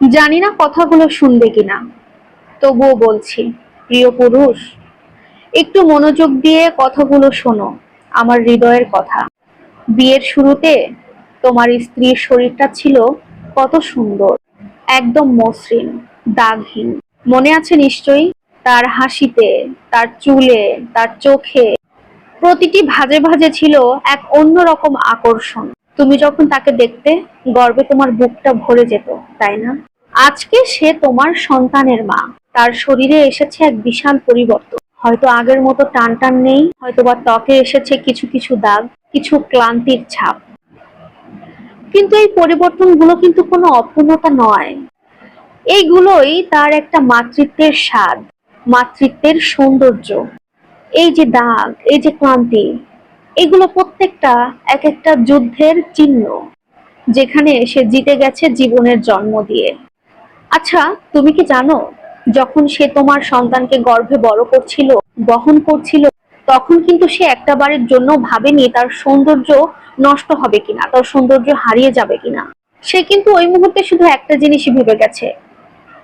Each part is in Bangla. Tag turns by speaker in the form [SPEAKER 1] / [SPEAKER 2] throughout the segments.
[SPEAKER 1] জানি না কথাগুলো শুনবে কিনা। তবুও বলছি, প্রিয় পুরুষ, একটু মনোযোগ দিয়ে কথাগুলো শোনো, আমার হৃদয়ের কথা। বিয়ের শুরুতে তোমার স্ত্রীর শরীরটা ছিল কত সুন্দর, একদম মসৃণ, দাগহীন। মনে আছে নিশ্চয়ই? তার হাসিতে, তার চুলে, তার চোখে। প্রতিটি ভাজে ভাজে ছিল এক অন্যরকম আকর্ষণ। তুমি যখন তাকে দেখতে, গর্বে তোমার বুকটা ভরে যেত, তাই না? আজকে সে তোমার সন্তানের মা। তার শরীরে এসেছে এক বিশাল পরিবর্তন। হয়তো আগের মতো টান টান নেই হয়তো বা ত্বকে এসেছে কিছু কিছু দাগ, কিছু ক্লান্তির ছাপ। কিন্তু এই পরিবর্তনগুলো কিন্তু কোনো অপূর্ণতা নয়। এইগুলোই তার একটা মাতৃত্বের স্বাদ, মাতৃত্বের সৌন্দর্য। এই যে দাগ, এই যে ক্লান্তি এগুলো প্রত্যেকটা এক একটা যুদ্ধের চিহ্ন, যেখানে সে জিতে গেছে জীবনের জন্ম দিয়ে। আচ্ছা তুমি কি জানো, যখন সে তোমার সন্তানকে গর্ভে বড় করছিল, বহন করছিল, তখন কিন্তু সে একটা বারের জন্য ভাবেনি তার সৌন্দর্য নষ্ট হবে কিনা, তার সৌন্দর্য হারিয়ে যাবে কিনা। সে কিন্তু ওই মুহূর্তে শুধু একটা জিনিসই ভেবে গেছে।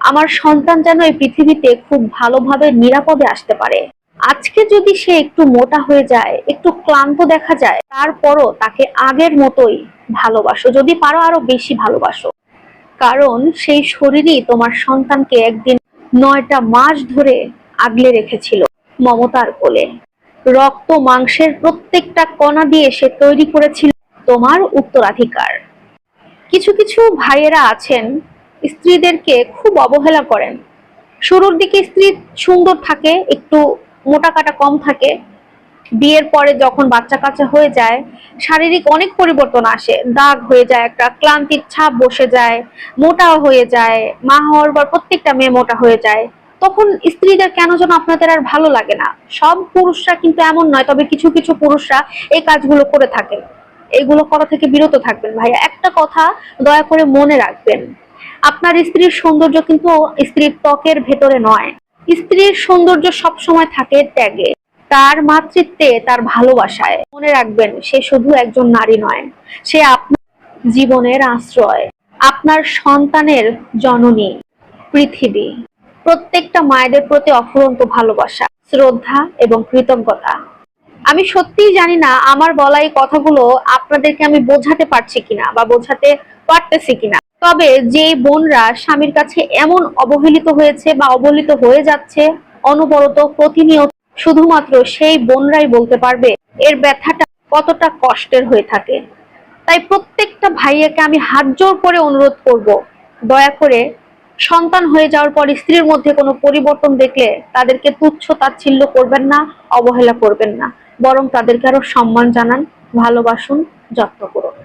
[SPEAKER 1] আমার সন্তান যেন এই পৃথিবীতে খুব ভালোভাবে নিরাপদে আসতে পারে। আজকে যদি সে একটু মোটা হয়ে যায়, একটু ক্লান্ত দেখা যায়, তারপরও তাকে আগের মতোই ভালোবাসো, যদি পারো আরও বেশি ভালোবাসো। কারণ সেই শরীরই তোমার সন্তানকে একদিন নয়টা মাস ধরে আগলে রেখেছিল মমতার কোলে। রক্ত মাংসের প্রত্যেকটা কণা দিয়ে সে তৈরি করেছিল তোমার উত্তরাধিকার। কিছু কিছু ভাইয়েরা আছেন, স্ত্রীদেরকে খুব অবহেলা করেন। শুরুর দিকে স্ত্রী সুন্দর থাকে, একটু মোটা কাটা কম থাকে। বিয়ের পরে যখন বাচ্চা কাচ্চা হয়ে যায়, শারীরিক অনেক পরিবর্তন আসে। দাগ হয়ে যায়, একটা ক্লান্তির ছাপ বসে যায় মোটা হয়ে যায়, মা হওয়ার পর প্রত্যেকটা মেয়ে মোটা হয়ে যায়। তখন স্ত্রীদের কেন যেন আপনাদের আর ভালো লাগে না? সব পুরুষরা কিন্তু এমন নয়, তবে কিছু কিছু পুরুষরা এই কাজগুলো করে থাকেন। এগুলো করা থেকে বিরত থাকবেন ভাইয়া। একটা কথা দয়া করে মনে রাখবেন। আপনার স্ত্রীর সৌন্দর্য কিন্তু স্ত্রীর ত্বকের ভেতরে নয়। স্ত্রীর সৌন্দর্য সব সময় থাকে ত্যাগে। তার মাতৃত্বে, তার ভালোবাসায়। মনে রাখবেন, সে শুধু একজন নারী নয়, সে আপনার জীবনের আশ্রয়, আপনার সন্তানের জননী, পৃথিবী। প্রত্যেকটা মায়েদের প্রতি অফুরন্ত ভালোবাসা, শ্রদ্ধা এবং কৃতজ্ঞতা। আমি সত্যিই জানি না, আমার বলা এই কথাগুলো আপনাদেরকে আমি বোঝাতে পারছি কিনা বা বোঝাতে পারতেছি কিনা। তবে যে বোনরা স্বামীর কাছে এমন অবহেলিত হয়েছে বা অবহেলিত হয়ে যাচ্ছে, অনবরত প্রতিনিয়ত শুধুমাত্র সেই বোনরাই বলতে পারবে, এর ব্যথাটা কতটা কষ্টের হয়ে থাকে। তাই প্রত্যেকটা ভাইয়াকে আমি হাত জোর করে অনুরোধ করব, দয়া করে সন্তান হয়ে যাওয়ার পর স্ত্রীর মধ্যে কোনো পরিবর্তন দেখলে তাদেরকে তুচ্ছ তাচ্ছিল্য করবেন না, অবহেলা করবেন না, বরং তাদেরকে আরও সম্মান জানান, ভালোবাসুন, যত্ন করুন।